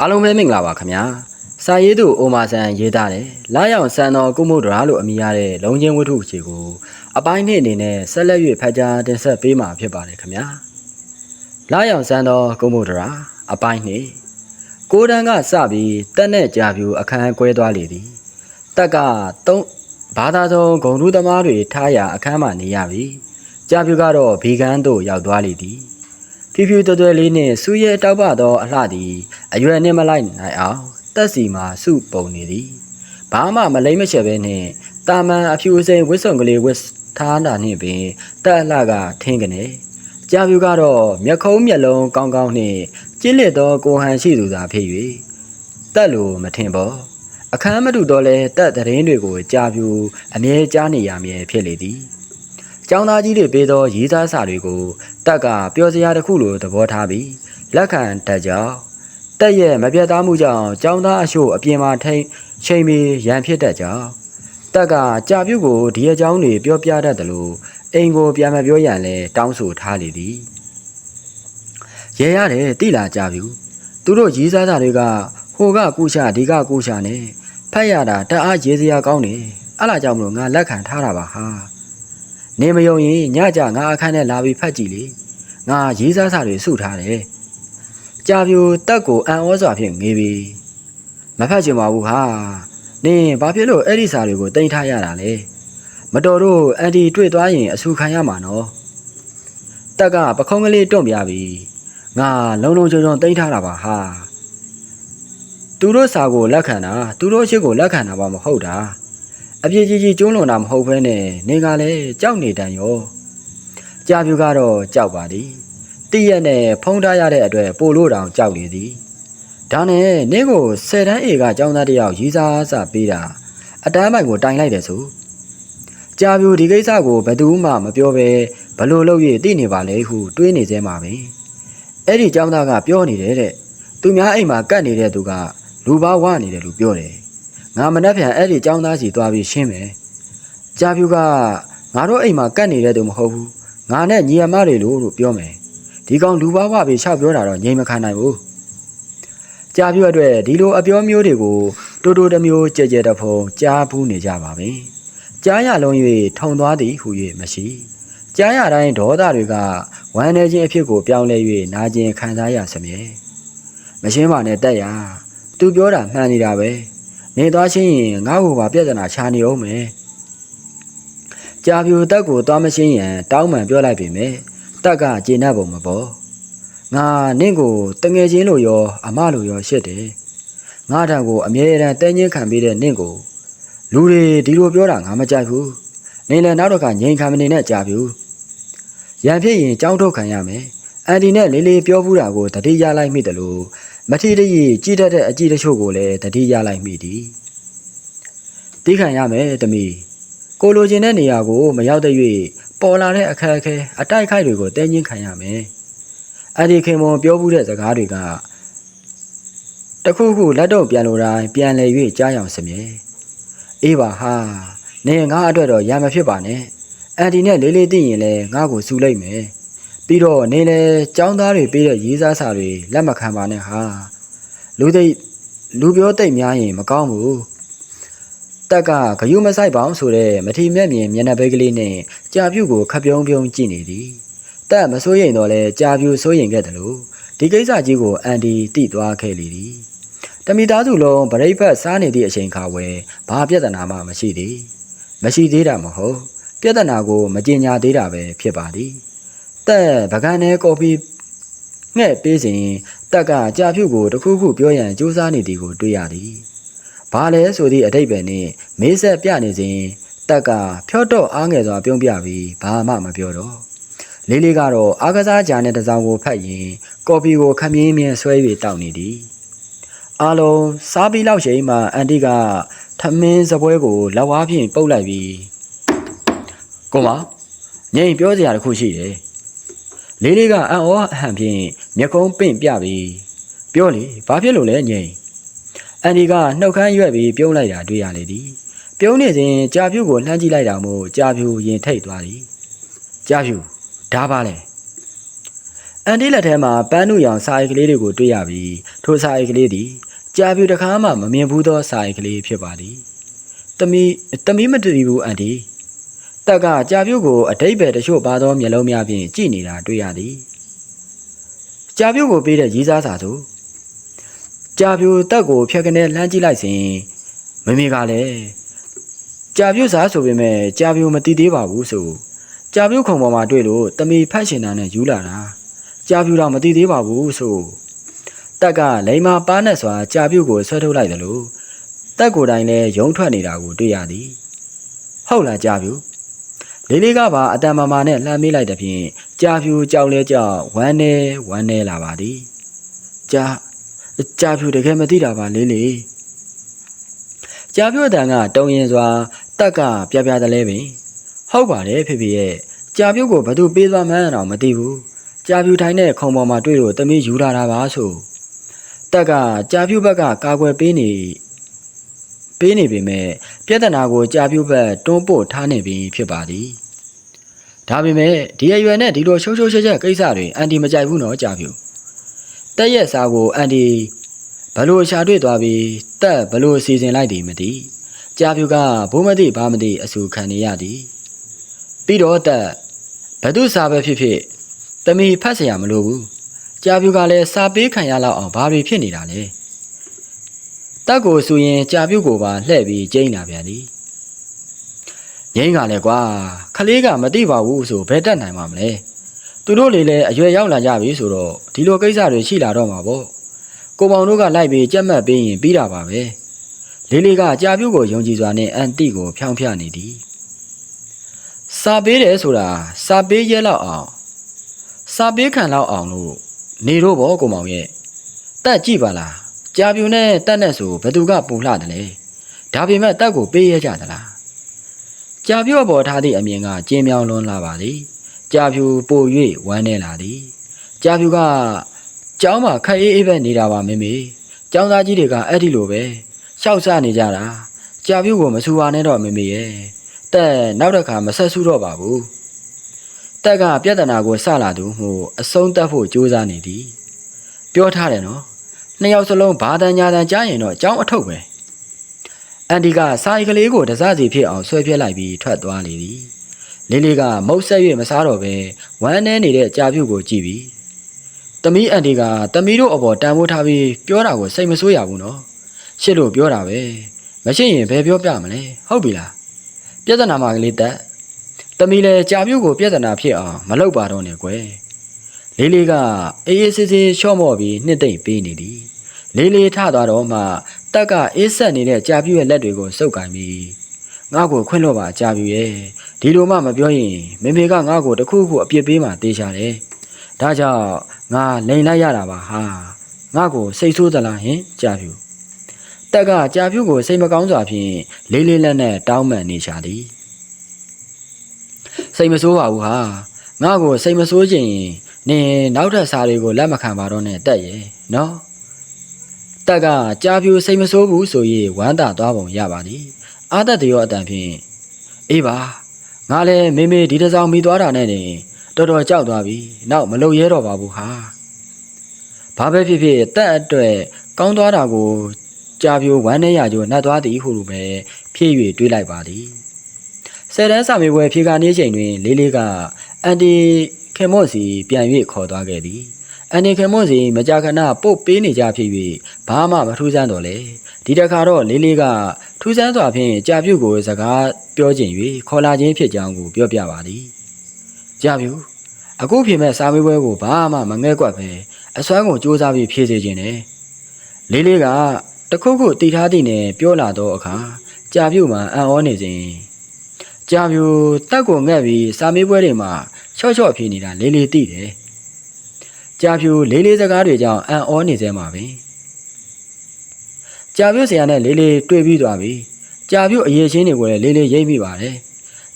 အားလုံးပဲမင်္ဂလာပါခင်ဗျာစာရေးသူအိုမာဆန်ရေးသားတယ်လာရောက်ဆန်တော်ကုမှုဒရာလို့အမည်ရတဲ့လုံချင်းဝတ္ထုအခြေကိုအပိုင်းနှစ်အနေနဲ့ဆက်လက်၍ဖတ်ကြားတင်ဆက်ပေးမှာဖြစ်ပါတယ်ခင်ဗျာလာရောက်ဆန်တော်ကုမှုဒရာအပိုင်းနှစ်ကိုတန်းကစပြီးတက်နဲ့ကြာပြူအခန်းကွဲသွားလေသည်တက်ကသုံးဘာသာဆုံးဂုံလူသမားတွေထားရာအခန်းမှနေရပြီကြာပြူကတော့ဗီဂန်တို့ရောက်သွားလေသည် ဖြူဖြူတွယ်တွယ်လေးနှင့်စူးရဲတောက်ပသောအလှသည် အရွယ်နှင့်မလိုက်နိုင်အောင်တက်စီမှာစုပုံနေသည်ဘာမှမလိမ့်မချက်ပဲနှင့်တာမန်အဖြူစိမ်ဝစ်စုံကလေးဝစ်ထားတာနှင့်ပင်တက်အလှကထင်းကနေကြာပြူကတော့မျက်ခုံးမျက်လုံးကောင်းကောင်းနှင့်ကျစ်လက်သောကိုဟန်ရှိသူသာဖြစ်၍တက်လိုမထင်ပေါ်အခမ်းမတူတော့လဲတက်သတင်းတွေကိုကြာပြူအမြဲကြားနေရမည်ဖြစ်လေသည်ကျောင်းသားကြီးတွေပေးသောရေးသားစာတွေကို တက်ကပျော်စရာတစ်ခုလိုသဘောထားပြီးလက်ခံတတ်ကြောင်းတက်ရဲ့မပြတ်သားမှုကြောင့်ကျောင်းသားအချို့အပြင်မှာထိန်ချိန်ပြီးရန်ဖြစ်တတ်ကြောင်းတက်ကကြာပြုတ်ကိုဒီအကြောင်းတွေပြောပြတတ်တယ်လို့အိမ်ကိုပြန်မပြောရန်လဲတောင်းဆိုထားလေသည်ရဲရတယ်တိလာကြာပြုတ်သူတို့ရေးစားစာတွေကဟိုကကုရှာဒီကကုရှာနဲ့ဖတ်ရတာတအားရေးစရာကောင်းတယ်အဲ့ဒါကြောင့်မလို့ငါလက်ခံထားတာပါဟာ နေမယုံရင်ညကြငါအခန်းထဲလာပြီးဖတ်ကြည့်လေငါရေးစားစာတွေစုထားတယ်ကြာပြိုတက်ကိုအံဩစွာဖြင့်ငေးပြီးမဖတ်ချင်ပါဘူးဟာနင်ဘာဖြစ်လို့အဲ့ဒီစာတွေကိုတင်ထားရတာလဲမတော်တို့အန်တီတွေ့သွားရင်အဆူခံရမှာနော်တက်ကပခုံးကလေးတွန့်ပြပြီးငါလုံလုံချုံချုံတင်ထားတာပါဟာသူတို့စာကိုလက်ခံတာသူတို့ရှိကိုလက်ခံတာပါမဟုတ်တာ အပြည့်ကြီးကြီးကျုံးလွန်တာမဟုတ်ဘဲနဲ့နေကလည်းကြောက်နေတန်ရောကြာပြူကတော့ကြောက်ပါသည်တည့်ရက်နဲ့ဖုံးထားရတဲ့အတွက်ပိုလို့တောင်ကြောက်နေသည်ဒါနဲ့နင်းကိုဆယ်တန်းအေကចောင်းသားတယောက်ရီးစားစာပေးတာအတန်းပိုင်ကိုတိုင်လိုက်တယ်ဆိုကြာပြူဒီကိစ္စကိုဘယ်သူမှမပြောဘဲဘလို့လုပ်ရသိနေပါလေဟုတွေးနေသေးမှာပဲအဲ့ဒီចောင်းသားကပြောနေတယ်တဲ့သူများအိမ်မှာကတ်နေတဲ့သူကလူပါဝနေတယ်လို့ပြောတယ် ငါမနှက်ပြန်အဲ့ဒီចောင်းသားစီသွားပြီးရှင်းမယ်။ကြာပြူကငါတို့အိမ်မှာကတ်နေတဲ့သူမဟုတ်ဘူး။ငါနဲ့ညီအမတွေလို့လို့ပြောမယ်။ဒီကောင်လူဘာဝပြီးရှောက်ပြောတာတော့ငြိမ်မခံနိုင်ဘူး။ကြာပြူအတွက်ဒီလိုအပြောမျိုးတွေကိုတိုးတိုးတစ်မျိုးကြဲကြဲတဖုံကြားဘူးနေကြပါပဲ။ကြားရလုံး၍ထုံသွားသည်ဟု၍မရှိ။ကြားရတိုင်းဒေါသတွေကဝမ်းနေခြင်းအဖြစ်ကိုပြောင်းလဲ၍နာကျင်ခံစားရစမြဲ။မရှင်းပါနဲ့တက်ရ။ तू ပြောတာမှန်နေတာပဲ။ နေသွားချင်းရင်ငါ့ကိုပါပြဿနာချာနေအောင်မယ်။ကြာပြူတက်ကိုသွားမရှင်းရင်တောင်းပန်ပြောလိုက်ပြီမယ်။တက်ကကျေနပ်ပုံမပေါ်။ငါနင့်ကိုတငယ်ချင်းလို့ရော အမလို့ရောရှစ်တယ်။ငါတံကိုအမြဲတမ်းတဲညင်းခံပေးတဲ့နင့်ကိုလူတွေဒီလိုပြောတာငါမကြိုက်ဘူး။နေလည်းနောက်တော့ကငြိမ်ခံမနေနဲ့ကြာပြူ။ရန်ဖြစ်ရင်ကြောင်းထုတ်ခံရမယ်။အန်တီနဲ့လေးလေးပြောဘူးတာကိုတတိရလိုက်မိတယ်လို့ မထီတရီကြည်တတ်တဲ့အကြည့်တချို့ကိုလည်းတတိရလိုက်မိသည်။တီးခံရမယ်တမီကိုလိုချင်တဲ့နေရာကိုမရောက်တဲ့၍ပေါ်လာတဲ့အခက်အခဲအတိုက်ခိုက်တွေကိုတင်းချင်းခံရမယ်။အဲ့ဒီခင်မွန်ပြောဘူးတဲ့စကားတွေကတခုခုလက်တော့ပြန်လိုတိုင်းပြန်လဲ၍ကြားရောင်စမြဲ။အေးပါဟာနေငါအတွက်တော့ရံမဖြစ်ပါနဲ့။အန်တီနဲ့လေးလေးသိရင်လည်းငါ့ကိုစူလိုက်မယ်။ ပြီးတော့နေလေចောင်းသားတွေပေးတဲ့ရေးစားစာတွေလက်မခံပါနဲ့ဟာလူသိလူပြောသိပ်များရင်မကောင်းဘူးတက်ကဂယုမဆိုင်ပေါင်းဆိုတဲ့မထီမဲ့မြင်မျက်နှာပဲကလေးနဲ့ကြာပြုတ်ကိုခပ်ပြုံးပြုံးကြည့်နေသည်တက်မစိုးရိမ်တော့လဲကြာပြုတ်စိုးရိမ်ခဲ့တယ်လို့ဒီကိစ္စကြီးကိုအန်ဒီတိသွားခဲ့လေသည်တမိသားစုလုံးဗရိတ်ဖက်စားနေသည့်အချိန်ခါဝဲဘာပြဿနာမှမရှိသေးမရှိသေးတာမဟုတ်ပြဿနာကိုမကြင်ညာသေးတာပဲဖြစ်ပါသည် တက်ပကန်းနဲ့ကော်ဖီငှဲ့ပေးစဉ်တက်ကကြာဖြူကိုတခုခုပြောရန်ကြိုးစားနေသည်ကိုတွေ့ရသည်။ဘာလဲဆိုသည့်အတိတ်ပဲနှင့်မေးဆက်ပြနေစဉ်တက်ကဖြော့တော့အားငယ်စွာပြုံးပြပြီးဘာမှမပြောတော့။လေးလေးကတော့အားကစားကြတဲ့တစောင်းကိုဖတ်ရင်ကော်ဖီကိုခမင်းမြင်းဆွဲပြီးတောက်နေသည်။အားလုံးစားပြီးလောက်ချိန်မှအန်တီကထမင်းစပွဲကိုလက်ဝါးဖြင့်ပုတ်လိုက်ပြီးကိုမငိမ့်ပြောစရာတခုရှိတယ်။ လေးလေးကအံ့ဩအဟံဖြင့်မျက်ကုံးပင့်ပြပြီးပြောလေဘာဖြစ်လို့လဲငိမ့်အန်ဒီကနှုတ်ခမ်းရွက်ပြီးပြုံးလိုက်တာတွေ့ရလေသည်ပြုံးနေစဉ်ကြာပြူကိုလှမ်းကြည့်လိုက်တာမို့ကြာပြူရင်ထိတ်သွားသည်ကြာပြူဒါပါလေအန်ဒီလက်ထဲမှာပန်းနုရောင်စာရိုက်ကလေးတွေကိုတွေ့ရပြီးထိုစာအိတ်ကလေးသည်ကြာပြူတစ်ခါမှမမြင်ဘူးသောစာအိတ်ကလေးဖြစ်ပါသည်တမီတမီမတည်ဘူးအန်တီ တက်ကကြာပြူကိုအတိတ်ပဲတချို့ပါသောမျက်လုံးများဖြင့်ကြည့်နေတာတွေ့ရသည်ကြာပြူကိုပေးတဲ့ရေးစားစာသို့ကြာပြူတက်ကိုဖြတ်ကနေလှမ်းကြည့်လိုက်စဉ်မမေကလည်းကြာပြူစားဆိုပေမဲ့ကြာပြူမတည်သေးပါဘူးဆိုကြာပြူခုံပေါ်မှာတွေ့လို့တမီဖတ်ရှင်တာနဲ့ယူလာတာကြာပြူတော့မတည်သေးပါဘူးဆိုတက်ကလိမ္မာပါနဲ့စွာကြာပြုတ်ကိုဆွဲထုတ်လိုက်တယ်လို့တက်ကိုယ်တိုင်လည်းယုံထွက်နေတာကိုတွေ့ရသည်ဟုတ်လားကြာပြုတ် လေးလေးကပါအတန်မာမာနဲ့လှမ်းမေးလိုက်တဲ့ဖြင့်ကြာဖြူကြောက်လဲကြောက်ဝမ်းနေဝမ်းနေလာပါသည်ကြာကြာဖြူတကယ်မသိတာပါလေးလေးကြာဖြူအတန်ကတုံရင်စွာတက်ကပြပြတလဲပင်ဟုတ်ပါတယ်ဖေဖေရဲ့ကြာပြုတ်ကိုဘသူပေးသွားမှန်းတော့မသိဘူးကြာဖြူထိုင်တဲ့ခုံပေါ်မှာတွေ့လို့တမီးယူလာတာပါဆိုတက်ကကြာပြုတ်ဘက်ကကာကွယ်ပေးနေ ပေးနေပေမဲ့ပြဿနာကိုကြာပြုတ်ဘက်တွန်းပို့ထားနေပြီဖြစ်ပါသည်ဒါပေမဲ့ဒီအရွယ်နဲ့ဒီလိုရှုံးရှုံးချက်ချက်ကိစ္စတွေအန်တီမကြိုက်ဘူးနော်ကြာပြုတ်တက်ရဲ့စာကိုအန်တီဘလို့ရှာတွေ့သွားပြီးတက်ဘလို့စီစဉ်လိုက်သည်မသိကြာပြုတ်ကဘိုးမသိဘာမသိအဆူခံနေရသည်ပြီးတော့တက်ဘသူစာပဲဖြစ်ဖြစ်တမီဖတ်เสียမလိုဘူး ကြာပြူကလည်းစာပေးခံရလောက်အောင်ဘာတွေဖြစ်နေတာလဲ တက်ကိုဆိုရင်ကြာပြူကိုပါလှဲ့ပြီးကျိန်းလာပြန်သည်ငိမ့်ကလည်းကွာခလေးကမသိပါဘူးဆိုဘယ်တက်နိုင်မှာမလဲသူတို့လေလည်းအရွယ်ရောက်လာကြပြီဆိုတော့ဒီလိုကိစ္စတွေရှိလာတော့မှာပေါ့ကိုပေါင်တို့ကလိုက်ပြီးကြက်မှတ်ပေးရင်ပြီးတာပါပဲလေးလေးကကြာပြူကိုယုံကြည်စွာနဲ့အန်တီကိုဖြောင်းဖျနေသည်စာပေးတယ်ဆိုတာစာပေးရဲလောက်အောင်စာပေးခံလောက်အောင်လို့နေတော့ဗောကိုမောင်ရဲ့တက်ကြည့်ပါလား ကြာပြူနဲ့တက်နဲ့ဆိုဘသူကပူလှတယ်လေဒါပေမဲ့တက်ကိုပေးရကြသလားကြာပြူအပေါ်ထားသည့်အမြင်ကကျင်းမြောင်းလွန်းလာပါသည်ကြာပြူပို၍ဝမ်းနေလာသည်ကြာပြူကကျောင်းမှာခက်အေးအေးပဲနေတာပါမေမေကျောင်းသားကြီးတွေကအဲ့ဒီလိုပဲရှောက်ဆနေကြတာကြာပြူကိုမဆူပါနဲ့တော့မေမေရဲ့တက်နောက်တစ်ခါမဆက်ဆူတော့ပါဘူးတက်ကပြဿနာကိုစလာသူမှုအဆုံးတတ်ဖို့ကြိုးစားနေသည် ပြောထားတယ်နော် နှစ်ယောက်စလုံးဘာတန်ညာတန်ကြားရင်တော့အကြောင်းအထုပ်ပဲအန်ဒီကစာရီကလေးကိုတစစီဖြစ်အောင်ဆွဲပြက်လိုက်ပြီးထွက်သွားလေသည်လေးလေးကမုတ်ဆက်၍မစားတော့ပဲဝမ်းနေနေတဲ့ကြာပြုတ်ကိုကြည့်ပြီးတမီးအန်ဒီကတမီးတို့အပေါ်တန်ဖိုးထားပြီးပြောတာကိုစိတ်မဆိုးရဘူးနော်ရှစ်လို့ပြောတာပဲမရှိရင်ဘယ်ပြောပြမလဲဟုတ်ပြီလားပြဿနာမှကလေးတက်တမီလည်းကြာပြုတ်ကိုပြဿနာဖြစ်အောင်မလုပ်ပါတော့နဲ့ကွယ် လေးလေးကအေးအေးဆေးဆေးရှော့မော့ပြီးနှစ်သိမ့်ပေးနေသည်လေးလေးထသွားတော့မှတက်ကအေးဆက်နေတဲ့ကြာပြုတ်ရဲ့လက်တွေကိုစုပ်ကင်ပြီးငါ့ကိုခွင့်လို့ပါကြာပြုတ်ရဲ့ဒီလိုမှမပြောရင်မေမေကငါ့ကိုတခုခုအပြစ်ပေးမှတေးချတယ်ဒါကြောင့်ငါလိန်လိုက်ရတာပါဟာငါ့ကိုစိတ်ဆိုးသလားဟင်ကြာပြုတ်တက်ကကြာပြုတ်ကိုစိတ်မကောင်းစွာဖြင့်လေးလေးလက်နဲ့တောင်းပန်နေချသည်စိတ်မဆိုးပါဘူးဟာငါ့ကိုစိတ်မဆိုးခြင်း နင်နောက်ထပ်စာတွေကိုလက်မခံပါတော့နဲ့တက်ရဲ့နော်တက်ကကြာပြူစိတ်မဆိုးဘူးဆို၍ဝမ်းသာသွားပုံရပါသည်အာသက်တရောအတန်ဖြင့်အေးပါငါလည်းမေမေဒီတစ်စောင်းမိသွားတာနဲ့နေတော်တော်ကြောက်သွားပြီနောက်မလုံရဲတော့ပါဘူးဟာဘာပဲဖြစ်ဖြစ်တက်အတွက်ကောင်းသွားတာကိုကြာပြိုဝမ်းနဲ့ရကြိုနှက်သွားသည်ဟုလိုပဲဖြည့်၍တွေးလိုက်ပါသည်ဆယ်တန်းစာမေးပွဲဖြေခါနေချိန်တွင်လေးလေးကအန်တီ ခေမော့စီပြန်၍ခေါ်သွားခဲ့သည်အန်တီခေမော့စီမကြာခဏပုတ်ပေးနေကြဖြစ်၍ဘာမှမထူးဆန်းတော့လေဒီတခါတော့လေးလေးကထူးဆန်းစွာဖြင့်ကြာပြုတ်ကိုစကားပြောခြင်း၍ခေါ်လာခြင်းဖြစ်ကြောင်းကိုပြောပြပါသည်ကြာပြုတ်အခုဖြေမဲ့စာမေးပွဲကိုဘာမှမငဲ့ကွက်ပဲအစွမ်းကိုစူးစမ်းပြီးဖြေစေခြင်းနဲ့လေးလေးကတခုခုတီထားသည့်နဲ့ပြောလာတော့အခါကြာပြုတ်မှအံ့ဩနေစဉ်ကြာပြူတက်ကိုငက်ပြီးစာမေးပွဲတွေမှာ ချော့ချော့ဖြေနေတာလေးလေးသိတယ်ကြာပြူလေးလေးစကားတွေကြောင့်အံ့ဩနေစဲမှာပဲကြာပြူဆရာနဲ့လေးလေးတွေ့ပြီးသွားပြီကြာပြူအရေးချင်းတွေကိုလည်းလေးလေးရိပ်မိပါတယ်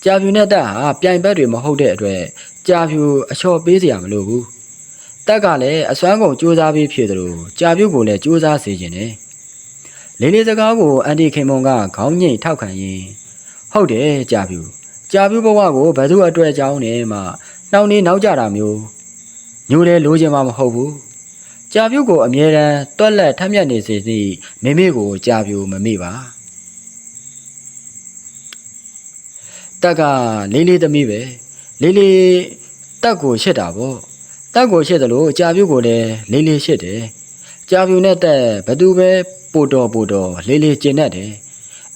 ကြာပြူနဲ့တက်ဟာပြိုင်ဘက်တွေမဟုတ်တဲ့အတွက်ကြာပြူအချော်ပေးစရာမလိုဘူးတက်ကလည်းအစွမ်းကုန်စူးစမ်းပြီးဖြည့်တယ်လို့ကြာပြူကိုလည်းစူးစမ်းစေခြင်းနဲ့လေးလေးစကားကိုအန်တီခင်မုံကခေါင်းညိတ်ထောက်ခံရင်းဟုတ်တယ်ကြာပြူ ကြာပြူဘဝကိုဘယ်သူအတွက်အကြောင်းနဲ့မှနှောင်းနေနောက်ကြတာမျိုးညိုတယ်လိုချင်မှမဟုတ်ဘူးကြာပြုတ်ကိုအမြဲတမ်းတွက်လက်ထက်မြက်နေစေသည့်မိမိကိုကြာပြုတ်မမေ့ပါတက်ကလေးလေးသမီးပဲလေးလေးတက်ကိုရှစ်တာပေါ့တက်ကိုရှစ်တယ်လို့ကြာပြုတ်ကိုလည်းလေးလေးရှစ်တယ်ကြာပြုတ်နဲ့တက်ဘသူပဲပို့တော်ပို့တော်လေးလေးကျင်တတ်တယ်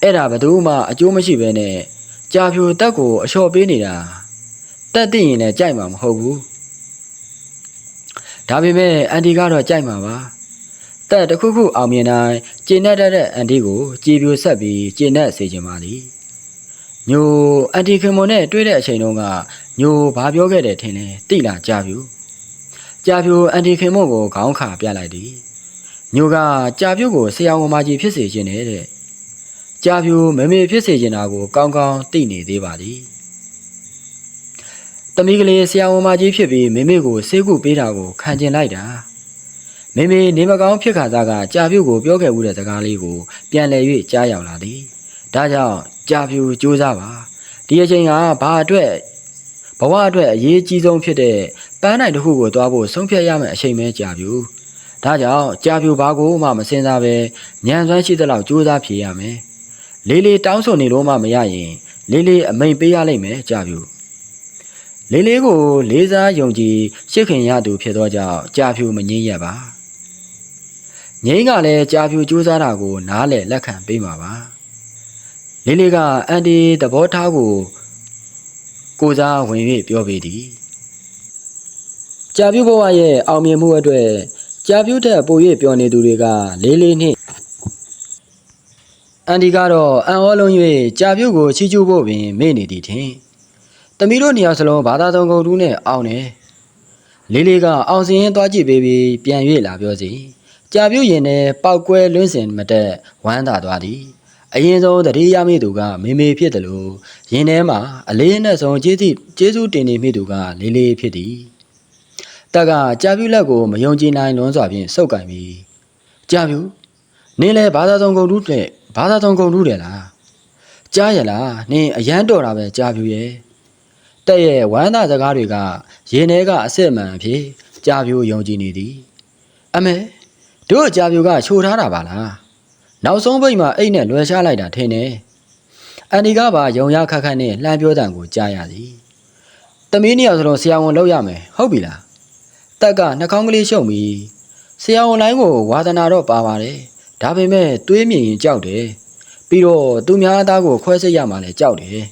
အဲ့ဒါဘသူမှအကျိုးမရှိဘဲနဲ့ ကြာပြုတ်တက်ကိုအလျှော့ပေးနေတာတက်သိရင်လည်းကြိုက်မှာမဟုတ်ဘူးဒါပေမဲ့အန်တီကတော့ကြိုက်မှာပါတက်တစ်ခုခုအောင်မြင်တိုင်းကျင့်တတ်တဲ့အန်တီကိုကြည်ပြိုဆက်ပြီးကျင့်တတ်စေချင်ပါသည်ညိုအန်တီခင်မွန်နဲ့တွေ့တဲ့အချိန်တုန်းကညိုဘာပြောခဲ့တယ်ထင်လဲတိလာကြပြူကြပြူအန်တီခင်မွန်ကိုခေါင်းခါပြလိုက်သည်ညိုကကြပြူကိုဆရာဝန်မကြီးဖြစ်စေခြင်းနဲ့တဲ့ ကြပြူမမေဖြစ်စေခြင်းတာကို ကောင်းကောင်းသိနေသေးပါသည်တမီးကလေးဆရာဝန်မကြီးဖြစ်ပြီးမိမိကိုဆေးကုပေးတာကိုခံကျင်လိုက်တာမိမိနေမကောင်းဖြစ်ခါသားကကြာပြုတ်ကိုပြောခဲ့မှုတဲ့စကားလေးကိုပြန်လည်၍ကြားရောက်လာသည်ဒါကြောင့်ကြာပြုတ်ကြိုးစားပါဒီအချိန်ကဘာအတွက်ဘဝအတွက်အရေးကြီးဆုံးဖြစ်တဲ့ပန်းနိုင်တစ်ခုကိုတွားဖို့ဆုံးဖြတ်ရမယ့်အချိန်ပဲကြာပြုတ်ဒါကြောင့်ကြာပြုတ်ဘာကိုမှမစင်စားပဲညံစွမ်းရှိသလောက်ကြိုးစားဖြေရမယ် လေးလေးတောင်းဆိုနေလို့မှမရရင် လေးလေးအမိန်ပေးရလိမ့်မယ်ကြာပြုတ်လေးလေးကို လေးစားယုံကြည်ရှစ်ခင်ရသူဖြစ်သောကြောင့်ကြာဖြူမငြင်းရပါငိမ့်ကလည်းကြာဖြူကြိုးစားတာကို နားလည်လက်ခံပေးမှာပါလေးလေးကအန်ဒီသဘောထားကိုကိုစားဝင်၍ပြောပေသည်ကြာဖြူဘဝရဲ့အောင်မြင်မှုအတွက်ကြာဖြူထက်ပို၍ပြောနေသူတွေကလေးလေးနှင့် အန်ဒီကတော့အံ့ဩလုံး၍ကြာဖြူကိုချီးကျူးဖို့ပင်မေ့နေသည်ထင်။တမီးတို့နေရာစလုံးဘာသာသုံးကုန်တူးနဲ့အောင်တယ်။လေးလေးကအောင်စင်းရင်သွားကြည့်ပေးပြီးပြန်၍လာပြောစီ။ကြာပြုတ်ရင်နဲ့ပောက်ကွဲလွန်းစင်မတက်ဝမ်းသာသွားသည်။အရင်ဆုံးတတိယမိသူကမေမေဖြစ်တယ်လို့ရင်ထဲမှာအလေးနဲ့ဆုံးကျေးဇူးကျေးဇူးတင်နေမိသူကလေးလေးဖြစ်သည်။တက်ကကြာပြုတ်လက်ကိုမယုံကြည်နိုင်လွန်းစွာဖြင့်စုပ်ကင်ပြီးကြာပြုတ်နင်းလဲဘာသာသုံးကုန်တူးတဲ့ ဘာသာသုံးကုန်တူးတယ်လား။ကြားရလားနင်းအရန်တော်တာပဲကြာပြုတ်ရဲ့။တက်ရဲ့ဝမ်းသာစကားတွေကရင်ထဲကအစ်စ်အမှန်အဖြစ်ကြာပြိုယုံကြည်နေသည်အမေတို့ကြာပြိုကချိုထားတာပါလားနောက်ဆုံးပိတ်မှာအိတ်နဲ့လွယ်ရှားလိုက်တာထင်တယ်အန်ဒီကပါယုံရခက်ခက်နဲ့လှမ်းပြောတံကိုကြားရသည်တမီးနှစ်ယောက်စလုံးဆရာဝန်လုပ်ရမယ်ဟုတ်ပြီလားတက်ကနှာခေါင်းကလေးရှုံပြီးဆရာဝန်လိုင်းကိုဝါသနာတော့ပါပါတယ် ဒါပေမဲ့တွေးမြင်ရင်ကြောက်တယ်ပြီးတော့သူများသားကိုခွဲစိတ်ရမှလည်းကြောက်တယ်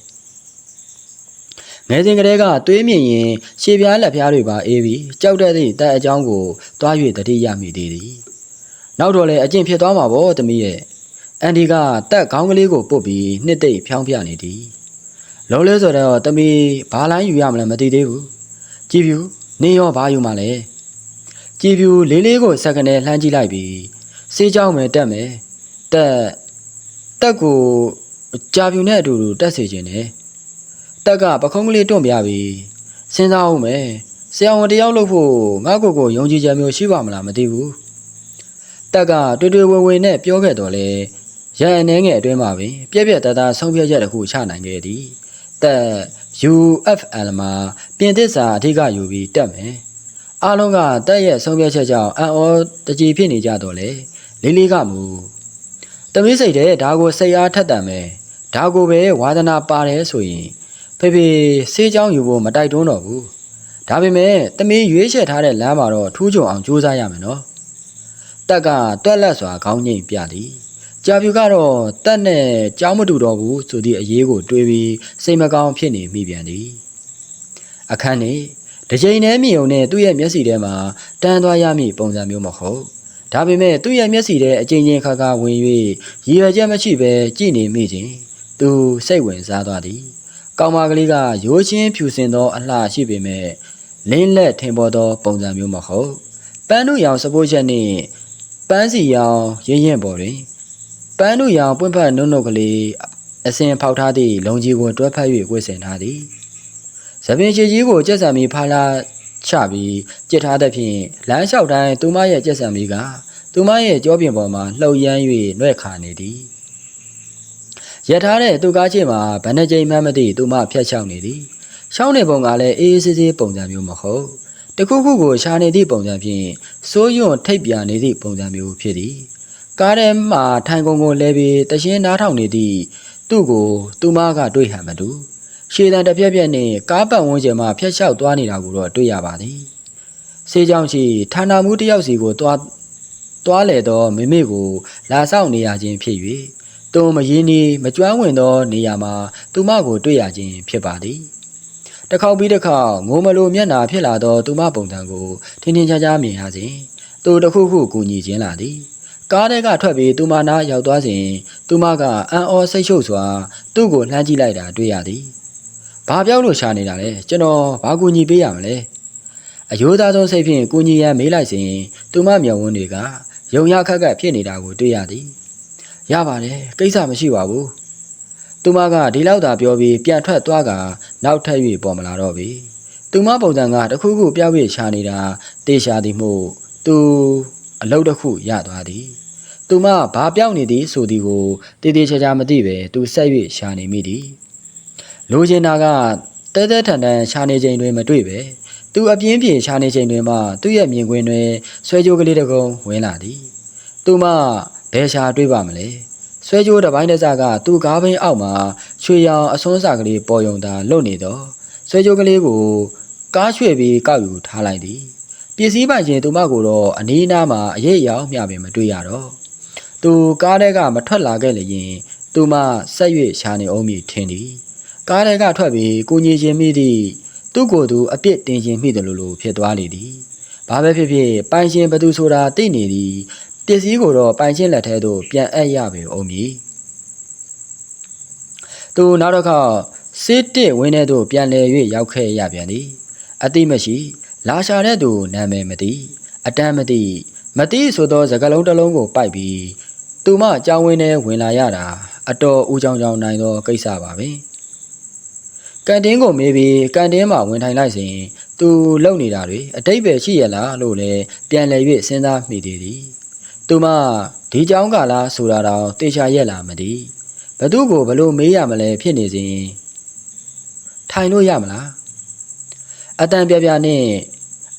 ငယ်စဉ်ကလေးကသွေးမြင်ရင်ရှေးပြားလက်ပြားတွေပါအေးပြီးကြောက်တဲ့သည့်တက်အကြောင်းကိုတွား၍တတိယမိသေးသည်နောက်တော့လည်းအကျင့်ဖြစ်သွားမှာပေါ့သမီးရဲ့အန်ဒီကတက်ခေါင်းကလေးကိုပုတ်ပြီးနှစ်သိမ့်ဖြောင်းပြနေသည်လုံးလဲဆိုတော့သမီးဘာလိုင်းယူရမလဲမသိသေးဘူးကြည်ဖြူနေရောဘာယူမှလဲကြည်ဖြူလေးလေးကိုစက္ကနဲ့လှမ်းကြည့်လိုက်ပြီး စေးကြောင်းမယ်တက်မယ်တက်တက်ကိုကြာဖြူနဲ့အတူတူတက်စေခြင်းနဲ့တက်ကပခုံးကလေးတွန့်ပြပြီးစဉ်းစားအောင်မယ်ဆရာဝန်တယောက်လို့ဖို့ငါ့ကိုယ်ကိုယုံကြည်ချက်မျိုးရှိပါမလားမသိဘူးတက်ကတွေ့တွေ့ဝေဝေနဲ့ပြောခဲ့တော့လေရန်အနေငယ်အတွင်းမှာပင်ပြက်ပြက်တသားဆုံးဖြတ်ချက်တစ်ခုချနိုင်ခဲ့သည်တက် UFL မှာပြင်သစ်စာအထက်ကယူပြီးတက်မယ်အားလုံးကတက်ရဲ့ဆုံးဖြတ်ချက်ကြောင့်အံ့ဩတကြီးဖြစ်နေကြတော့လေ လေးလေးကမူတမီးစိတ်တဲ့ဒါကိုစိတ်အားထက်တန်မယ်ဒါကိုပဲဝါသနာပါတယ်ဆိုရင်ဖေဖေဆေးချောင်းယူဖို့မတိုက်တွန်းတော့ဘူးဒါပေမဲ့တမင်းရွေးချယ်ထားတဲ့လမ်းမှာတော့ထူးချွန်အောင်ကြိုးစားရမယ်နော်တက်ကတွက်လက်စွာခေါင်းငိမ့်ပြသည်ကြာပြူကတော့တက်နဲ့ကြောင်းမတူတော့ဘူးဆိုသည့်အရေးကိုတွေးပြီးစိတ်မကောင်းဖြစ်နေမိပြန်သည်အခန်းနေတစ်ချိန်တည်းမြင်ုံနဲ့သူ့ရဲ့မျက်စိထဲမှာတန်းသွားရမည့်ပုံစံမျိုးမဟုတ် ဒါပေမဲ့သူ့ရဲ့မျက်စိထဲအချိန်ချင်းခါခါဝင်၍ရည်ရွယ်ချက်မရှိဘဲကြည့်နေမိခြင်းသူစိတ်ဝင်စားသွားသည်ကောင်မကလေးကရိုးချင်းဖြူစင်သောအလှရှိပေမဲ့လင်းလက်ထင်ပေါ်သောပုံစံမျိုးမဟုတ်ပန်းနုရောင်စပိုးချက်နှင့်ပန်းစီရောင်ရင်းရင်ပေါ်တွင်ပန်းနုရောင်ပွင့်ဖက်နုံနုတ်ကလေးအစင်ဖောက်ထားသည့်လုံကြီးကိုတွဲဖက်၍ဝှေ့ဆင်ထားသည်သပင်ချီကြီးကိုကြက်ဆံမီဖာလာ ချပြီးကြစ်ထားသဖြင့်လမ်းလျှောက်တိုင်းသူမရဲ့ကြက်ဆံမီကသူမရဲ့ကြောပြင်ပေါ်မှာလှုပ်ရမ်း၍နှဲ့ခါနေသည်ရထားတဲ့သူကားချင်းမှာဗန်နကြိမ်မှန်းမသိသူမဖျက်ချောက်နေသည်ရှောင်းနေပုံကလည်းအေးအေးဆေးဆေးပုံစံမျိုးမဟုတ်တခုခုကိုရှာနေသည့်ပုံစံဖြင့်စိုးရွံ့ထိပ်ပြနေသည့်ပုံစံမျိုးဖြစ်သည်ကားထဲမှထိုင်ကုန်ကိုလဲပြီးတရှင်းနားထောင်နေသည့်သူ့ကိုသူမကတွေ့ဟန်မတူ ရှေတံတစ်ပြက်ပြက်နှင့်ကားပတ်ဝန်းကျင်မှဖျက်လျှောက်သွားနေတာကိုတော့တွေ့ရပါသည်စေးကြောင်ရှိဌာနမှုတစ်ယောက်စီကိုသွားသွားလေတော့မိမိကိုလာဆောင်နေရခြင်းဖြစ်၍သူမရင်းနေမကျွမ်းဝင်သောနေရာမှာသူမကိုတွေ့ရခြင်းဖြစ်ပါသည်တစ်ခေါက်ပြီးတစ်ခေါက်ငိုမလိုမျက်နာဖြစ်လာသောသူမပုံစံကိုထင်းထင်းရှားရှားမြင်ရစဉ်သူတစ်ခုခုကူညီခြင်းလာသည်ကားထဲကထွက်ပြီးသူမနာရောက်သွားစဉ်သူမကအံ့ဩစိတ်ရှုပ်စွာသူ့ကိုလှမ်းကြည့်လိုက်တာတွေ့ရသည် ဘာပြောက်လို့ရှာနေတာလဲကျွန်တော်ဘာကူညီပေးရမလဲအယိုးသားဆုံးစိတ်ဖြင့်ကူညီရန်မေးလိုက်စဉ်သူမမျက်ဝန်းတွေကယုံရခက်ခက်ဖြစ်နေတာကိုတွေ့ရသည်ရပါတယ်ကိစ္စမရှိပါဘူးသူမကဒီလောက်သာပြောပြီးပြန်ထွက်သွားကနောက်ထပ်၍ပေါ်မလာတော့ပြီသူမပုံစံကတခုခုပြောက်ပြချနေတာတေရှာသည်မို့သူအလုတ်တစ်ခုရသွားသည်သူမဘာပြောက်နေသည်ဆိုသည်ကိုတေးသေးချာချာမသိပဲသူဆက်၍ရှာနေမိသည် လိုချင်တာကတဲတဲထန်ထန်ရှာနေချိန်တွင်မတွေ့ပဲသူအပြင်းပြေရှာနေချိန်တွင်မှသူ့ရဲ့မြင်ကွင်းတွင်ဆွဲကြိုးကလေးတစ်ကုံဝင်လာသည်သူမဘယ်ရှာတွေ့ပါမလဲဆွဲကြိုးတစ်ပိုင်းတစ်စကသူ့ကားဘင်းအောက်မှာရွှေရောင်အစွန်းစာကလေးပေါ်ယုံသာလွတ်နေတော့ဆွဲကြိုးကလေးကိုကားရွှေ့ပြီးကောက်ယူထားလိုက်သည်ပစ္စည်းပိုင်ရှင်သူမကိုတော့အနီးအနားမှာအရေးအယောင်မျှပင်မတွေ့ရတော့သူကားထဲကမထွက်လာခဲ့လေရင်သူမဆက်၍ရှာနေအောင်မည်ထင်သည် ကားထဲကထွက်ပြီးကိုကြီးချင်းမိသည့်သူ့ကိုယ်သူအပြစ်တင်ခြင်းမိတယ်လို့လို့ဖြစ်သွားလေသည်ဘာပဲဖြစ်ဖြစ်ပိုင်ရှင်ဘသူဆိုတာသိနေသည်ပစ္စည်းကိုတော့ပိုင်ချင်းလက်ထဲသို့ပြန်အပ်ရပေအောင်မည်သူနောက်တစ်ခါစစ်တစ်ဝင်းထဲသို့ပြန်လည်၍ရောက်ခဲ့ရပြန်သည်အတိမရှိလာရှာတဲ့သူနာမည်မသိအတန်းမသိမသိဆိုသောစကားလုံးတစ်လုံးကိုပိုက်ပြီးသူမအကြောင်းဝင်းထဲဝင်လာရတာအတော်ဦးကြောင်ကြောင်နိုင်သောကိစ္စပါပဲ ကန်တင်းကိုမေးပြီးကန်တင်းမှာဝင်ထိုင်လိုက်စဉ်သူလုံနေတာတွေအတိတ်ပဲရှိရလားလို့လည်းပြန်လည်၍စဉ်းစားမိသေးသည် သူမဒီเจ้าကလားဆိုတာတော့တေချာရက်လာမသိဘသူ့ကိုဘလို့မေးရမလဲဖြစ်နေစဉ်ထိုင်လို့ရမလားအတန်ပြပြနဲ့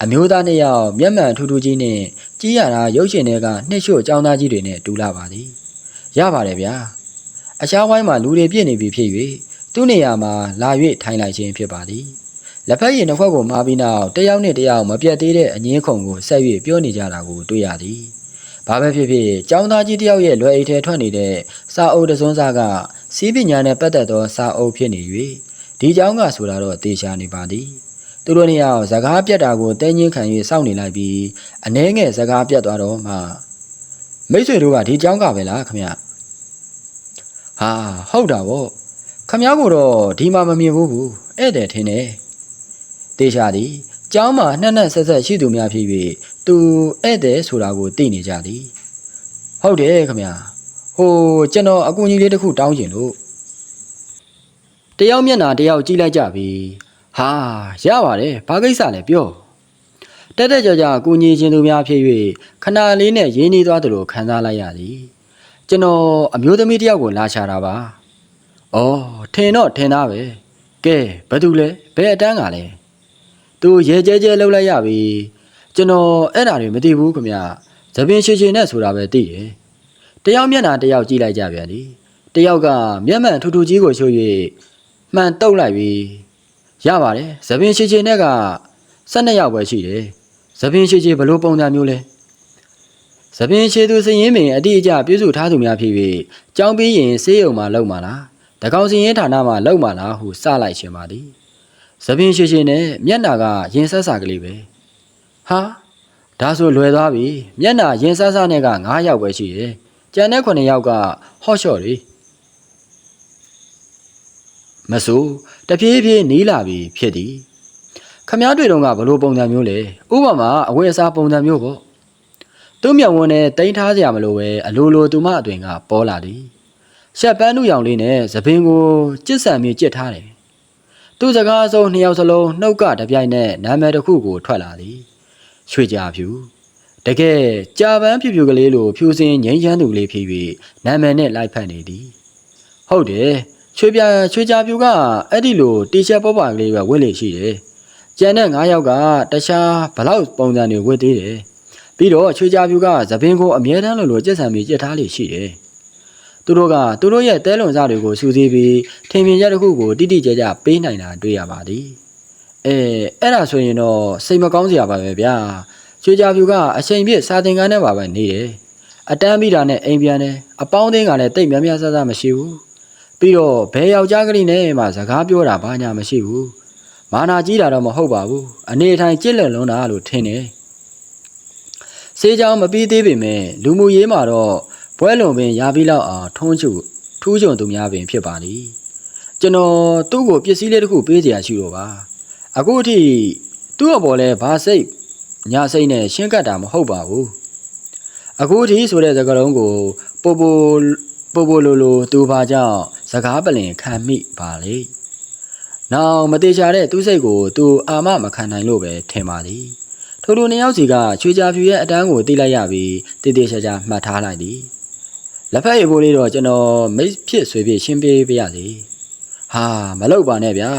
အမျိုးသားနှစ်ယောက်မျက်မှန်ထူးထူးကြီးနဲ့ကြီးရတာရုပ်ရှင်တွေကနှစ်ရှို့ចောင်းသားကြီးတွေနဲ့တူလာပါသည်ရပါတယ်ဗျာအရှားဝိုင်းမှာလူတွေပြည့်နေပြီဖြစ်၍ သူ့နေရာမှာလာ၍ထိုင်လိုက်ခြင်းဖြစ်ပါသည်လက်ဖက်ရည်နှစ်ခွက်ကိုမာပြီးနောက်တယောက်နဲ့တယောက်မပြတ်သေးတဲ့အငင်းခုန်ကိုဆက်၍ပြောနေကြတာကိုတွေ့ရသည်။ဘာပဲဖြစ်ဖြစ်ကျောင်းသားကြီးတယောက်ရဲ့လွယ်အိတ်ထဲထွက်နေတဲ့စာအုပ်တစ်စုံစာကစီးပညာနဲ့ပတ်သက်သောစာအုပ်ဖြစ်နေ၍ဒီကျောင်းကဆိုတာတော့တေချာနေပါသည်။သူတို့နှစ်ယောက်စကားပြတ်တာကိုတဲငင်းခံ၍စောင့်နေလိုက်ပြီးအနှဲငယ်စကားပြတ်သွားတော့မှမိတ်ဆွေတို့ကဒီကျောင်းကပဲလားခမရ။ဟာဟုတ်တာဗောခ မ ्या ကိုတော့ဒီမှာမမြင်ဘူးဘူးဧည့်သည်ထင်တယ်။တေချာသည်ကျောင်းမှာနှက်နှက်ဆက်ဆက်ရှိသူများဖြစ်၍သူဧည့်သည်ဆိုတာကိုသိနေကြသည်ဟုတ်တယ်ခမညာဟိုကျွန်တော်အကူကြီးလေးတစ်ခုတောင်းကျင်လို့တယောက်မျက်နှာတယောက်ကြည့်လိုက်ကြပြီဟာရပါတယ်ဘာကိစ္စလဲပြောတက်တက်ကြွကြွအကူကြီးချင်းသူများဖြစ်၍ခဏလေးနဲ့ရင်းနှီးသွားသလိုခံစားလိုက်ရသည်ကျွန်တော်အမျိုးသမီးတယောက်ကိုလာချတာပါ ဩထင်တော့ထင်သားပဲကဲဘာတူလဲဘယ်အတန်းကလဲသူရဲကျဲကျဲလှုပ်လိုက်ရပြီကျွန်တော်အဲ့ဒါတွေမသိဘူးခမညာသပင်ရှည်ရှည်နဲ့ဆိုတာပဲသိတယ်တယောက်မျက်နှာတယောက်ကြည့်လိုက်ကြပြန်သည်တယောက်ကမျက်မှန်ထူထူကြီးကိုရှို့၍မှန်တုတ်လိုက်ပြီရပါတယ်သပင်ရှည်ရှည်နဲ့က12ယောက်ပဲရှိတယ်သပင်ရှည်ရှည်ဘလို့ပုံစံမျိုးလဲသပင်ရှည်သူစရင်ပင်အတိအကျပြုစုထားသူများဖြစ်၍ကြောင်းပြီးရင်ဆေးရုံမှာလောက်မှာလား တကောင်စရင်ဌာနမှာလောက်မှာလားဟုစလိုက်ရှင်ပါသည်သပင်ရှည်ရှည်နဲ့မျက်နှာကရင်ဆက်စာကလေးပဲဟာဒါဆိုလွယ်သွားပြီမျက်နှာရင်ဆက်စာနဲ့က9ယောက်ပဲရှိတယ်ကျန်တဲ့9ယောက်ကဟော့ရှော့တွေမဆိုးတပြေးပြေးနီးလာပြီဖြစ်သည်ခမားတွေတုန်းကဘလို့ပုံစံမျိုးလဲဥပမာအဝတ်အစားပုံစံမျိုးပေါ့သူ့မြောင်ဝန်းနဲ့တိန်းထားစရာမလိုပဲအလိုလိုသူမအသွင်ကပေါ်လာသည် ရှက်ပန်းနုရောင်လေးနဲ့သပင်ကိုကြစ်ဆန်မြေကြစ်ထားတယ်သူစကားအစုံနှစ်ယောက်စလုံးနှုတ်ကတပြိုင်နက်နာမည်တစ်ခုကိုထွက်လာသည်ရွှေကြဖြူတကယ်ကြာပန်းဖြူဖြူကလေးလိုဖြူစင်ငိမ့်ချမ်းသူလေးဖြစ်၍နာမည်နဲ့လိုက်ဖက်နေသည်ဟုတ်တယ်ရွှေပြရွှေကြဖြူကအဲ့ဒီလိုတီရှပ်ပေါ်ပါကလေးပဲဝတ်လေရှိတယ်ကျန်တဲ့9ယောက်ကတခြားဘလောက်ပုံစံတွေဝတ်သေးတယ်ပြီးတော့ချွေကြပြူကသပင်ကိုအမြဲတမ်းလိုလိုကြက်ဆံပြီးကြက်ထားလိရှိတယ် သူတို့ကသူတို့ရဲ့တဲလွန်စားတွေကိုစူးစီးပြီးထင်မြင်ချက်တစ်ခုကိုတိတိကျကျပေးနိုင်တာတွေ့ရပါသည်အဲအဲ့ဒါဆိုရင်တော့စိတ်မကောင်းစရာပါပဲဗျာချွေကြပြူကအချိန်ပြည့်စာသင်ခန်းထဲမှာပဲနေတယ်အတန်းပြီးတာနဲ့အိမ်ပြန်တယ်အပေါင်းအသင်းကလည်းတိတ်များများဆဆမရှိဘူးပြီးတော့ဘယ်ယောက်ျားကလေးနဲ့မှစကားပြောတာဘာညာမရှိဘူးမာနာကြီးတာတော့မဟုတ်ပါဘူးအနေအထိုင်ကြစ်လက်လွန်းတာလို့ထင်တယ်စေးကြောင်မပြီးသေးပေမဲ့လူမှုရေးမှာတော့ ဘွဲလွန်ပင်ရာပြီးလောက်အောင်ထုံးချူထူးချွန်သူများပင်ဖြစ်ပါလိကျွန်တော်သူ့ကိုပစ္စည်းလေးတစ်ခုပေးစရာရှိတော့ပါအခုအထိသူ့အပေါ်လဲဘာစိတ်ညာစိတ်နဲ့ရှင်းကပ်တာမဟုတ်ပါဘူးအခုအထိဆိုတဲ့စကားလုံးကိုပိုပိုပိုပိုလိုလိုသူဘာကြောင့်စကားပလင်ခံမိပါလေနောက်မသေးချာတဲ့သူ့စိတ်ကိုသူအာမမခံနိုင်လို့ပဲထင်ပါသည်ထိုလူနှစ်ယောက်စီကချွေကြဖြူရဲ့အတန်းကိုသိလိုက်ရပြီးတည်တည်ချာချာမှတ်ထားလိုက်သည် လက်ဖက်ရည်ပိုးလေးတော့ကျွန်တော်မိတ်ဖြစ်ဆွေဖြစ်ရှင်းပေးပြရစီဟာမလုပ်ပါနဲ့ဗျာ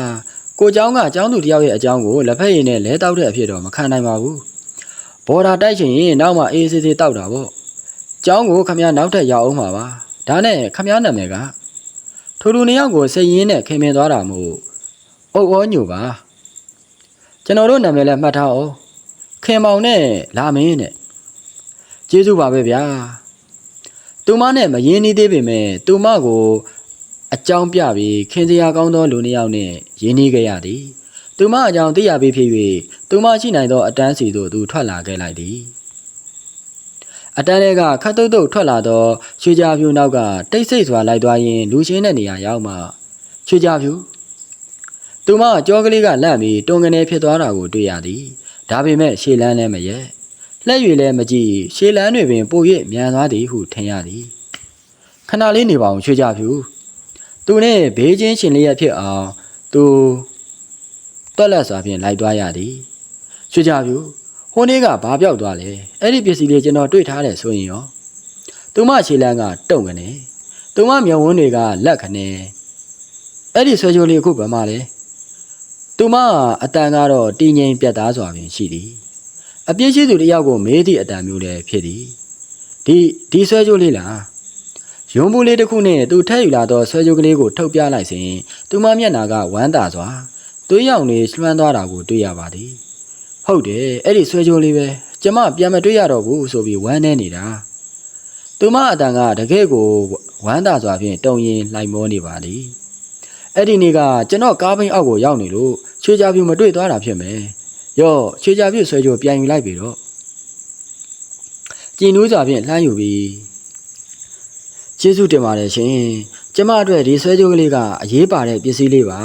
ကိုเจ้าကเจ้าသူတယောက်ရဲ့အကြောင်းကိုလက်ဖက်ရည်နဲ့လဲတောက်တဲ့အဖြစ်တော့မခံနိုင်ပါဘူးဘော်ဒါတိုက်ချင်ရင်နောက်မှအေးဆေးဆေးတောက်တာပေါ့เจ้าကိုခမရနောက်ထပ်ရောက်အောင်ပါပါဒါနဲ့ခမရနာမည်ကထိုလူနှစ်ယောက်ကိုစိတ်ရင်းနဲ့ခင်မင်သွားတာမို့အုတ်ဩညိုပါကျွန်တော်တို့နာမည်လည်းမှတ်ထားအောင်ခင်မောင်နဲ့လာမင်းနဲ့ကျေးဇူးပါပဲဗျာ သူမနဲ့မရင်းနှီးသေးပေမဲ့သူမကိုအကြောင်းပြပြီးခင်စရာကောင်းသောလူနှစ်ယောက်နဲ့ရင်းနှီးခဲ့ရသည်သူမအကြောင်းသိရပြီးဖြစ်၍သူမရှိနိုင်သောအတန်းစီသို့သူထွက်လာခဲ့လိုက်သည်အတန်းတွေကခတ်တုတ်တုတ်ထွက်လာသောရွှေကြပြူနောက်ကတိတ်ဆိတ်စွာလိုက်သွားရင်းလူချင်းတဲ့နေရာရောက်မှရွှေကြပြူသူမကြောကလေးကလန့်ပြီးတွန်ကနေဖြစ်သွားတာကိုတွေ့ရသည်ဒါပေမဲ့ရှေ့လန်းလည်းမရဲ့ လက်ရွေလည်းမကြည့်ရှေ့လန်းတွေပင်ပို၍မြန်သွားသည်ဟုထင်ရသည်ခဏလေးနေပါအောင်ရွှေကြဖြူသူနဲ့ဘေးချင်းရှင်လေးရဖြစ်အောင်သူတွက်လက်စွာဖြင့်လိုက်သွားရသည်ရွှေကြဖြူဟိုနေ့ကဘာပြောက်သွားလဲအဲ့ဒီပစ္စည်းလေးကျွန်တော်တွေ့ထားတယ်ဆိုရင်ရောသူမရှေ့လန်းကတုံကနေသူမမျက်ဝန်းတွေကလက်ခနေအဲ့ဒီဆွဲကြိုးလေးအခုဘယ်မှာလဲသူမအတန်ကတော့တည်ငြိမ်ပြတ်သားစွာပင်ရှိသည် အပြည့်ရှိသူတယောက်ကိုမေးသည့်အတန်မျိုးလည်းဖြစ်သည်ဒီဒီဆွဲကြိုးလေးလားယုံဘူးလေးတစ်ခုနဲ့သူထက်ယူလာသောဆွဲကြိုးကလေးကိုထုတ်ပြလိုက်စဉ်သူမမျက်နာကဝမ်းသာစွာသွေးရောင်လေးလွှမ်းသွားတာကိုတွေ့ရပါသည်ဟုတ်တယ်အဲ့ဒီဆွဲကြိုးလေးပဲကျမပြန်မတွေ့ရတော့ဘူးဆိုပြီးဝမ်းနေနေတာသူမအတန်ကတကယ်ကိုဝမ်းသာစွာဖြင့်တုံရင်လိုက်မောနေပါသည်အဲ့ဒီနေ့ကကျွန်တော်ကားဘိန်းအောက်ကိုရောက်နေလို့ချွေကြပြူမတွေ့သွားတာဖြစ်မယ်။ ရော့ချွေကြပြူဆွဲကြိုပြန်ယူလိုက်ပြီတော့။ကျင်နူးစွာဖြင့်လှမ်းယူပြီးကျေးဇူးတင်ပါတယ်ရှင်။ကျမအတွက်ဒီဆွဲကြိုးကလေးကအရေးပါတဲ့ပစ္စည်းလေးပါ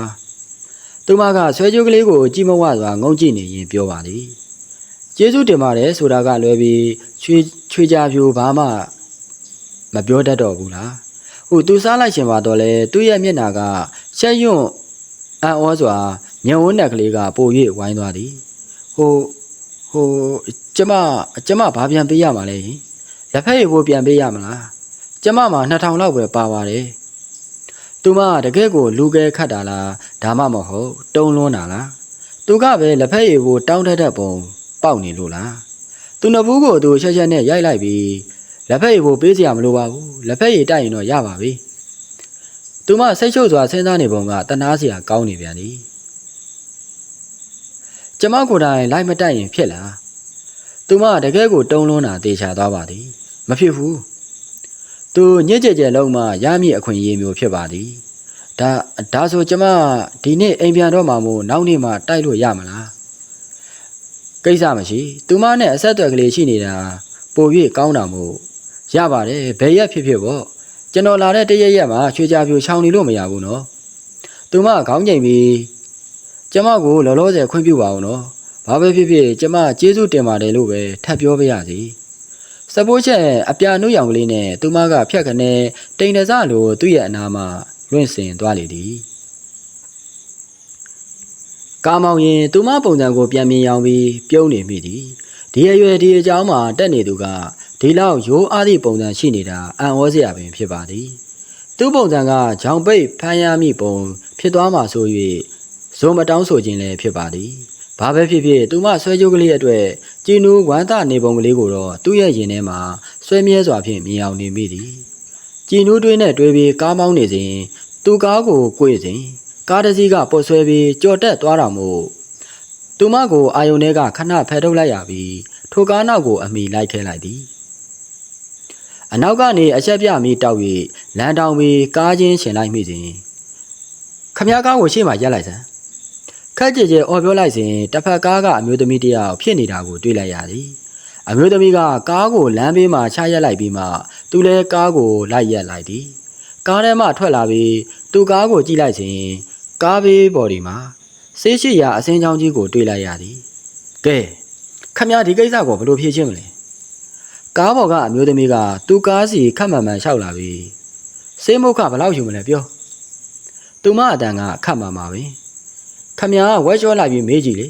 ။သူမကဆွဲကြိုးကလေးကိုကြည့်မဝစွာငုံကြည့်နေရင်ပြောပါသည်။ကျေးဇူးတင်ပါတယ်ဆိုတာကလွယ်ပြီးချွေချွေကြပြူဘာမှမပြောတတ်တော့ဘူးလား။ဟိုသူစားလိုက်ရှင်ပါတော့လေသူ့ရဲ့မျက်နာကချက်ယွန့်အံ့ဩစွာညံဝန်းတက်ကလေးကပို၍ဝိုင်းသွားသည် ဟိုဟိုကျမကျမဘာပြန်ပေးရမှာလဲလက်ဖက်ရည်ကိုပြန်ပေးရမလားကျမမှာ2000လောက်ပဲပါပါတယ်သူမတကယ်ကိုလူကဲခတ်တာလားဒါမှမဟုတ်တုံးလွန်းတာလားသူကပဲလက်ဖက်ရည်ကိုတောင်းတတ်တဲ့ပုံပေါက်နေလို့လားသူနဘူးကိုသူချက်ချက်နဲ့ရိုက်လိုက်ပြီးလက်ဖက်ရည်ကိုပေးစရာမလိုပါဘူးလက်ဖက်ရည်တိုက်ရင်တော့ရပါပြီသူမစိတ်ချုပ်စွာစဉ်းစားနေပုံကတနာစရာကောင်းနေပြန်သည် ကျမကိုယ်တိုင်လိုက်မတိုက်ရင်ဖြစ်လားသူမတကယ်ကိုတုံးလွန်းတာတေချာသွားပါသည်မဖြစ်ဘူးသူညစ်ကြကြလုံးမှရမည့်အခွင့်အရေးမျိုးဖြစ်ပါသည်ဒါဒါဆိုကျမဒီနေ့အိမ်ပြန်တော့မှမို့နောက်နေ့မှတိုက်လို့ရမလားကိစ္စမရှိသူမနဲ့အဆက်အသွယ်ကလေးရှိနေတာပို၍ကောင်းတာမို့ရပါတယ်ဘယ်ရက်ဖြစ်ဖြစ်ပေါ့ကျွန်တော်လာတဲ့တရက်ရက်မှာချွေကြပြူချောင်းနေလို့မရဘူးနော်သူမခေါင်းချိန်ပြီး ကျမကိုလောလောဆယ်ခွင့်ပြုပါအောင်နော်ဘာပဲဖြစ်ဖြစ်ကျမကျေးဇူးတင်ပါတယ်လို့ပဲထပ်ပြောပြရစီစပိုးချက်အပြာနှုတ်ရောင်ကလေးနဲ့သူမကဖြတ်ခနဲ့တိန်တစလိုသူ့ရဲ့အနာမှာလွင့်စင်သွားလေသည်ကားမောင်ရင်သူမပုံစံကိုပြန်မြင်ရောင်ပြီးပြုံးနေမိသည်ဒီအရွယ်ဒီအကြောင်းမှာတက်နေသူကဒီလောက်ရိုးအားသည့်ပုံစံရှိနေတာအံ့ဩစရာပင်ဖြစ်ပါသည်သူ့ပုံစံကဂျောင်ပိတ်ဖမ်းရမိပုံဖြစ်သွားမှာဆို၍ ဇုံမတောင်းဆိုခြင်းလည်းဖြစ်ပါသည်ဘာပဲဖြစ်ဖြစ်သူမဆွဲကြိုးကလေးအတွက်ကြည်နူးဝမ်းသာနေပုံကလေးကိုတော့သူ့ရဲ့ရင်ထဲမှာဆွဲမြဲစွာဖြင့်မြင်အောင်နေမိသည်ကြည်နူးတွင်းနဲ့တွဲပြီးကားမောင်းနေစဉ်သူကားကို꿰စဉ်ကားတစ်စီးကပုတ်ဆွဲပြီးကြော်တက်သွားတာမို့သူမကိုအာယုန်ထဲကခဏဖယ်ထုတ်လိုက်ရပြီးထိုကားနောက်ကိုအမိလိုက်ခဲလိုက်သည်အနောက်ကနေအချက်ပြမီတောက်၍လမ်းတောင်ပြီးကားချင်းရှင်လိုက်မိစဉ်ခမည်းကားကိုရှေ့မှာရက်လိုက်စမ်း ခက်ကြဲကြဲအော်ပြောလိုက်စဉ်တစ်ဖက်ကားကအမျိုးသမီးတစ်ယောက်ဖြစ်နေတာကိုတွေ့လိုက်ရသည်အမျိုးသမီးကကားကိုလမ်းဘေးမှာချရက်လိုက်ပြီးမှသူလည်းကားကိုလိုက်ရက်လိုက်သည်ကားထဲမှထွက်လာပြီးသူကားကိုကြည့်လိုက်စဉ်ကားဘေးပေါ်ဒီမှာဆေးရှိရာအစင်းချောင်းကြီးကိုတွေ့လိုက်ရသည်ကဲခမရဒီကိစ္စကိုဘယ်လိုဖြေရှင်းမလဲကားပေါ်ကအမျိုးသမီးကသူကားစီခက်မှန်မှန်လျှောက်လာပြီးဆေးမုတ်ခဘယ်လောက်ယူမလဲပြောသူမအတန်ကခက်မှန်ပါပဲ ခမရဝဲလျှောလိုက်ပြီးမေးကြည့်လေ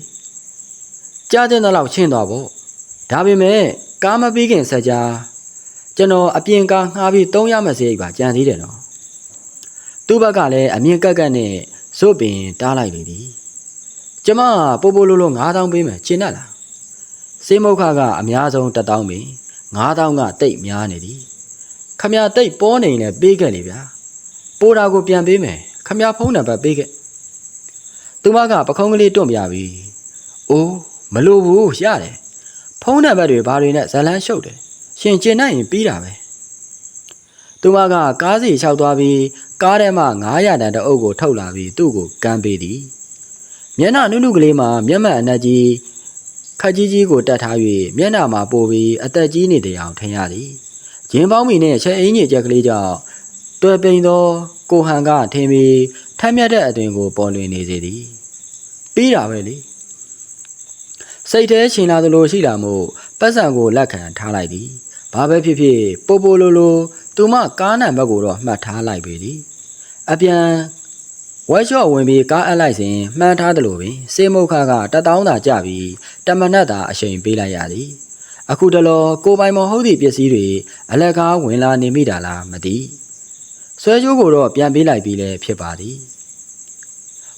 ကြားတဲ့တော့ချင်းသွားပေါ့ဒါပေမဲ့ကားမပြီးခင်ဆက်ကြားကျွန်တော်အပြင်ကားငှားပြီးသုံးရမယ်စရိတ်ပါကြံသေးတယ်နော်သူ့ဘက်ကလည်းအမြင်ကက်ကက်နဲ့ဇွတ်ပင်တားလိုက်လေသည်ကျမကပို့ပို့လို့လို့9000ပေးမယ်ရှင်းတတ်လားစေးမုတ်ခကအများဆုံး1000ပင်9000ကတိတ်များနေသည်ခမရတိတ်ပေါ်နေရင်လည်းပေးခဲ့လေဗျာပိုးတာကိုပြန်ပေးမယ်ခမရဖုန်းနံပါတ်ပေးခဲ့ သူမကပခုံးကလေးတွန့်ပြပြီ။အိုးမလို့ဘူးရတယ်။ဖုန်းနံပါတ်တွေဘာတွေနဲ့ဇလန်းရှုပ်တယ်။ရှင်ကျင်နိုင်ရင်ပြီးတာပဲ။သူမကကားစီလျှောက်သွားပြီးကားထဲမှာ900တန်တအုပ်ကိုထုတ်လာပြီးသူ့ကိုကမ်းပေးသည်။မျက်နှာနုနုကလေးမှာမျက်မှန်အနက်ကြီးခက်ကြီးကြီးကိုတတ်ထား၍မျက်နှာမှာပိုပြီးအသက်ကြီးနေတဲ့အောင်ထင်ရသည်။ဂျင်းပေါင်းမီနဲ့ချက်အင်းကြီးကြက်ကလေးကြောင့်တွေ့ပိန်သောကိုဟန်ကထင်ပြီး ထမ်းမြက်တဲ့အသွင်ကိုပေါ်လွင်နေစေသည်။ပြီးတာပဲလေစိတ်แท้ရှင်လာသလိုရှိလာမှုပတ်စံကိုလက်ခံထားလိုက်သည်ဘာပဲဖြစ်ဖြစ်ပိုပိုလိုလိုသူမကားနံပါတ်ကိုတော့မှတ်ထားလိုက်ပေသည်အပြန်ဝက်ရှော့ဝင်ပြီးကားအပ်လိုက်စဉ်မှန်းထားသလိုပင်စေမုတ်ခကတတောင်းသာကြပြီးတမနက်သာအချိန်ပေးလိုက်ရသည်အခုတလောကိုပိုင်မဟုတ်သည့်ပစ္စည်းတွေအလက်ကားဝင်လာနေမိတာလားမသိ ဆွဲကြိုးကိုတော့ပြန်ပေးလိုက်ပြီးလည်းဖြစ်ပါသည်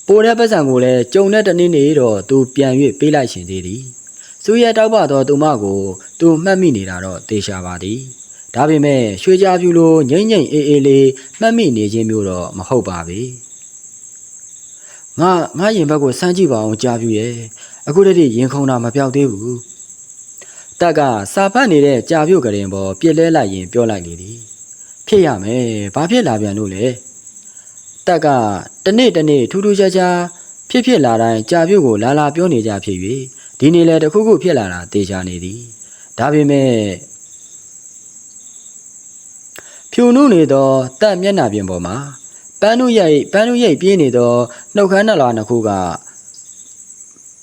ပိုတဲ့ပတ်စံကိုလည်းကြုံတဲ့တနေ့နေ့တော့သူပြန်၍ပေးလိုက်ရှင်သေးသည်သူရဲ့တောက်ပသောသူမကိုသူမှတ်မိနေတာတော့တေချာပါသည်ဒါပေမဲ့ရွှေကြားပြူလိုငိမ့်ငိမ့်အေးအေးလေးမှတ်မိနေခြင်းမျိုးတော့မဟုတ်ပါပဲငါငါရင်ဘက်ကိုစမ်းကြည့်ပါအောင်ကြားပြူရဲ့အခုတည်းကရင်ခုန်တာမပြောက်သေးဘူးတက်ကစာဖတ်နေတဲ့ကြာပြူကရင်ပေါ်ပြစ်လဲလိုက်ရင်ပြောလိုက်လေသည် ဖြစ်ရမယ်ဘာဖြစ်လာပြန်လို့လဲတက်ကတနေ့တနေ့ထူးထူးခြားခြားဖြစ်ဖြစ်လာတိုင်းကြာပြုတ်ကိုလာလာပြောနေကြဖြစ်၍ဒီနေ့လည်းတစ်ခုခုဖြစ်လာတာတေချာနေသည်ဒါပေမဲ့ဖြူနုနေသောတက်မျက်နှာပြင်ပေါ်မှာပန်းနုရိပ်ပန်းနုရိပ်ပြေးနေသောနှုတ်ခမ်းနှလားနှစ်ခုက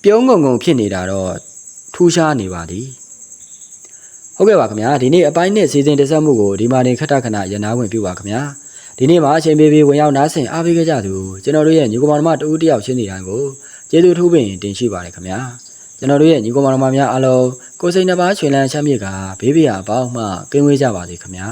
ပြုံးငုံငုံဖြစ်နေတာတော့ထူးခြားနေပါသည် ဟုတ်ကဲ့ပါခင်ဗျာဒီနေ့အပိုင်းနဲ့စီစဉ်တက်ဆက်မှုကိုဒီမှာနေခက်တခဏရနာဝင်ပြုပါခင်ဗျာဒီနေ့မှာအချိန်ပေးပြီးဝင်ရောက်နားဆင်အားပေးကြကြသူကျွန်တော်တို့ရဲ့ညီကောင်မတော်မတူတယောက်ချင်းစီတိုင်းကိုကျေးဇူးထူးပင်တင်ရှိပါတယ်ခင်ဗျာကျွန်တော်တို့ရဲ့ညီကောင်မတော်မများအားလုံးကိုယ်စိတ်နှပါချွေလန်းချမ်းမြေ့ကဘေးဘေးအပေါင်းမှကင်းဝေးကြပါစေခင်ဗျာ